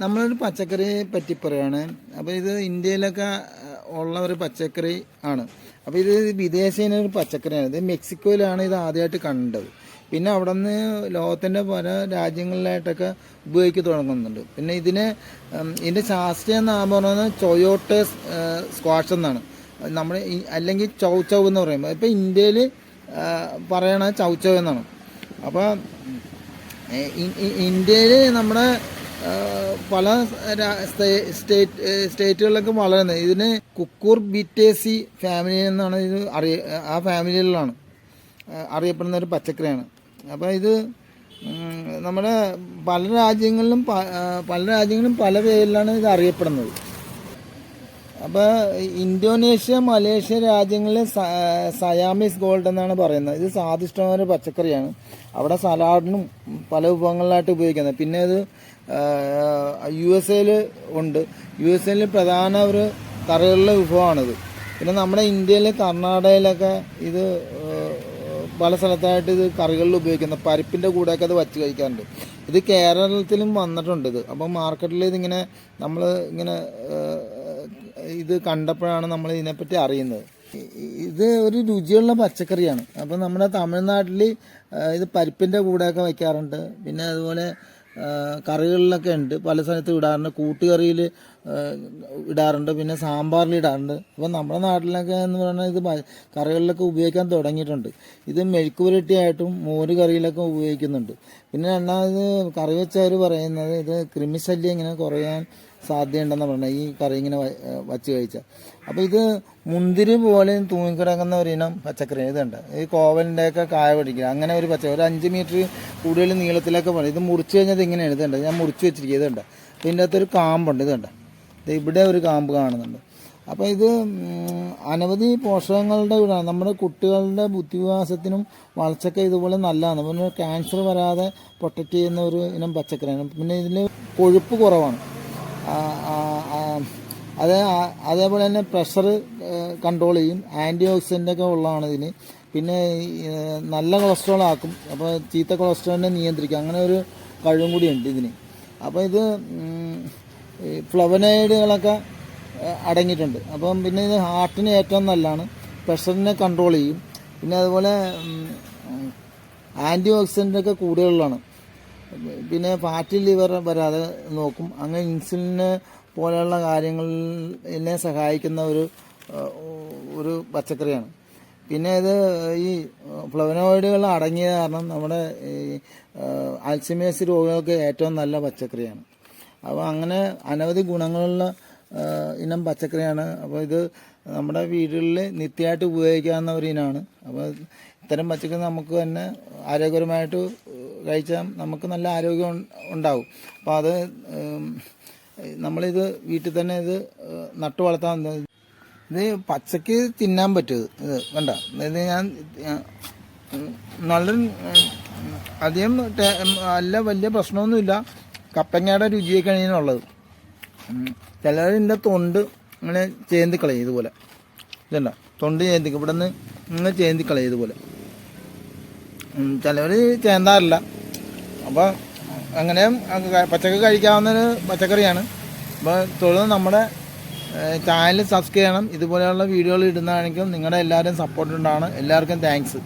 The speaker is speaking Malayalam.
നമ്മളൊരു പച്ചക്കറിയെ പറ്റി പറയുകയാണ് അപ്പോൾ ഇത് ഇന്ത്യയിലൊക്കെ ഉള്ള ഒരു പച്ചക്കറി ആണ്. അപ്പോൾ ഇത് വിദേശീയ ഒരു പച്ചക്കറിയാണ്. ഇത് മെക്സിക്കോയിലാണ് ഇത് ആദ്യമായിട്ട് കണ്ടത്. പിന്നെ അവിടെ നിന്ന് ലോകത്തിന്റെ പല രാജ്യങ്ങളിലായിട്ടൊക്കെ ഉപയോഗിച്ച് തുടങ്ങുന്നുണ്ട്. പിന്നെ ഇതിന് ഇതിന്റെ ശാസ്ത്രീയ നാമം പറയുന്നത് ചൊയോട്ടെ സ്ക്വാഷ് എന്നാണ്. നമ്മൾ അല്ലെങ്കിൽ ചൗ ചൗ എന്ന് പറയുമ്പോൾ ഇപ്പോൾ ഇന്ത്യയിൽ പറയണത് ചൗ ചൗ എന്നാണ്. അപ്പോൾ ഇന്ത്യയിൽ നമ്മുടെ പല സ്റ്റേറ്റ് സ്റ്റേറ്റുകളിലൊക്കെ വളരുന്നത്. ഇതിന് കുക്കൂർ ബിറ്റേസി ഫാമിലി എന്നാണ് ഇത് അറിയ ആ ഫാമിലികളിലാണ് അറിയപ്പെടുന്ന ഒരു പച്ചക്കറിയാണ്. അപ്പോൾ ഇത് നമ്മുടെ പല രാജ്യങ്ങളിലും പല രാജ്യങ്ങളിലും പല പേരിലാണ് ഇത് അറിയപ്പെടുന്നത്. അപ്പോൾ ഇന്തോനേഷ്യ മലേഷ്യ രാജ്യങ്ങളിൽ സയാമിസ് ഗോൾഡ് എന്നാണ് പറയുന്നത്. ഇത് സ്വാദിഷ്ടമായ ഒരു പച്ചക്കറിയാണ്. അവിടെ സലാഡിനും പല വിഭവങ്ങളിലായിട്ട് ഉപയോഗിക്കുന്നത്. പിന്നെ ഇത് യു എസ് എയിൽ ഉണ്ട്. യു എസ് എയിൽ പ്രധാന ഒരു കറികളിലെ വിഭവമാണിത്. പിന്നെ നമ്മുടെ ഇന്ത്യയിൽ കർണാടകയിലൊക്കെ ഇത് പല സ്ഥലത്തായിട്ട് ഇത് കറികളിൽ ഉപയോഗിക്കുന്നത്. പരിപ്പിന്റെ കൂടെയൊക്കെ അത് വച്ച് കഴിക്കാറുണ്ട്. ഇത് കേരളത്തിലും വന്നിട്ടുണ്ട് ഇത്. അപ്പോൾ മാർക്കറ്റിൽ ഇതിങ്ങനെ നമ്മൾ ഇങ്ങനെ ഇത് കണ്ടപ്പോഴാണ് നമ്മൾ ഇതിനെപ്പറ്റി അറിയുന്നത്. ഇത് ഒരു രുചിയുള്ള പച്ചക്കറിയാണ്. അപ്പം നമ്മുടെ തമിഴ്നാട്ടിൽ ഇത് പരിപ്പിന്റെ കൂടെയൊക്കെ വയ്ക്കാറുണ്ട് പിന്നെ അതുപോലെ കറികളിലൊക്കെ ഉണ്ട്. പല സ്ഥലത്ത് ഇടാറുണ്ട്. കൂട്ടുകറിയിൽ ഇടാറുണ്ട്. പിന്നെ സാമ്പാറിൽ ഇടാറുണ്ട്. അപ്പം നമ്മുടെ നാട്ടിലൊക്കെ എന്ന് പറഞ്ഞാൽ ഇത് കറികളിലൊക്കെ ഉപയോഗിക്കാൻ തുടങ്ങിയിട്ടുണ്ട്. ഇത് മെഴുക്ക് പുരട്ടിയായിട്ടും മോര് കറിയിലൊക്കെ ഉപയോഗിക്കുന്നുണ്ട്. പിന്നെ രണ്ടാമത് കറി വെച്ചവർ പറയുന്നത് ഇത് കൃമിശല്യം ഇങ്ങനെ കുറയാൻ സാധ്യതയുണ്ടെന്ന് പറഞ്ഞാൽ ഈ കറി ഇങ്ങനെ വച്ച് കഴിച്ചാൽ. അപ്പോൾ ഇത് മുന്തിരി പോലെ തൂങ്ങിക്കിടക്കുന്ന ഒരു ഇനം പച്ചക്കറി ഇതുണ്ട് ഈ കോവലിന്റെയൊക്കെ കായ പിടിക്കുക. അങ്ങനെ ഒരു പച്ചക്കറി ഒരു അഞ്ച് മീറ്റർ കൂടുതൽ നീളത്തിലൊക്കെ പോകണം ഇത് മുറിച്ച് കഴിഞ്ഞാൽ ഇങ്ങനെ ഇതുണ്ട് ഞാൻ മുറിച്ച് വെച്ചിരിക്കുക. ഇതുണ്ട് അപ്പോൾ ഇതിന്റെ അകത്തൊരു കാമ്പുണ്ട്. ഇതുണ്ട് ഇത് ഇവിടെ ഒരു കാമ്പ് കാണുന്നുണ്ട്. അപ്പോൾ ഇത് അനവധി പോഷകങ്ങളുടെ വീടാണ് നമ്മുടെ കുട്ടികളുടെ ബുദ്ധിവികാസത്തിനും വളർച്ചയ്ക്ക് ഇതുപോലെ നല്ലതാണ്. പിന്നെ ക്യാൻസർ വരാതെ പ്രൊട്ടക്റ്റ് ചെയ്യുന്ന ഒരു ഇനം പച്ചക്കറിയാണ്. പിന്നെ ഇതിൽ കൊഴുപ്പ് കുറവാണ്. അതേ അതേപോലെ തന്നെ പ്രഷർ കൺട്രോൾ ചെയ്യും. ആന്റി ഓക്സിഡന്റൊക്കെ ഉള്ളതാണ് ഇതിന്. പിന്നെ നല്ല കൊളസ്ട്രോൾ ആക്കും. അപ്പോൾ ചീത്ത കൊളസ്ട്രോളിനെ നിയന്ത്രിക്കും. അങ്ങനെ ഒരു കഴിവും കൂടി ഉണ്ട് ഇതിന്. അപ്പോൾ ഇത് ഈ ഫ്ലവനൈഡുകളൊക്കെ അടങ്ങിയിട്ടുണ്ട്. അപ്പം പിന്നെ ഇത് ഹാർട്ടിന് ഏറ്റവും നല്ലതാണ്. പ്രഷറിനെ കൺട്രോൾ ചെയ്യും. പിന്നെ അതുപോലെ ആന്റി ഓക്സിഡന്റൊക്കെ കൂടുതലുള്ളതാണ്. പിന്നെ ഫാറ്റി ലിവർ വരാതെ നോക്കും. അങ്ങനെ ഇൻസുലിന് പോലെയുള്ള കാര്യങ്ങളിനെ സഹായിക്കുന്ന ഒരു ഒരു പച്ചക്കറിയാണ്. പിന്നെ ഇത് ഈ ഫ്ലവനോയിഡുകൾ അടങ്ങിയ കാരണം നമ്മുടെ ഈ അൽസിമേസ് രോഗികൾക്ക് ഏറ്റവും നല്ല പച്ചക്കറിയാണ്. അപ്പോൾ അങ്ങനെ അനവധി ഗുണങ്ങളുള്ള ഇനം പച്ചക്കറിയാണ് അപ്പോൾ ഇത് നമ്മുടെ വീടുകളിൽ നിത്യമായിട്ട് ഉപയോഗിക്കാവുന്ന ഒരു ഇനമാണ് അപ്പോൾ ഇത്തരം പച്ചക്കറി നമുക്ക് തന്നെ ആരോഗ്യപരമായിട്ട് കഴിച്ചാൽ നമുക്ക് നല്ല ആരോഗ്യം ഉണ്ടാവും അപ്പോൾ അത് നമ്മളിത് വീട്ടിൽ തന്നെ ഇത് നട്ടു വളർത്താൻ ഇത് പച്ചക്ക് തിന്നാൻ പറ്റും ഇത് വേണ്ട ഇത് ഞാൻ നല്ല അധികം അല്ല വലിയ പ്രശ്നമൊന്നുമില്ല കപ്പങ്ങയുടെ രുചിയൊക്കെയാണ് ഇതിനുള്ളത്. ചിലർ ഇതിന്റെ തൊണ്ട് ഇങ്ങനെ ചേന്തിക്കളയും ഇതുപോലെ. ഇതുണ്ട? തൊണ്ട് ചേന്തിക്കും ഇവിടെ നിന്ന് ഇങ്ങനെ ചേന്തിക്കളയും ഇതുപോലെ. ചിലവർ ചേന്താറില്ല. അപ്പോൾ അങ്ങനെ പച്ചക്കറി കഴിക്കാവുന്ന ഒരു പച്ചക്കറിയാണ്. അപ്പോൾ തുടർന്ന് നമ്മുടെ ചാനൽ സബ്സ്ക്രൈബ് ചെയ്യണം. ഇതുപോലെയുള്ള വീഡിയോകൾ ഇടുന്നതാണെങ്കിലും നിങ്ങളുടെ എല്ലാവരും സപ്പോർട്ട് ഉണ്ടാവണം. എല്ലാവർക്കും താങ്ക്സ്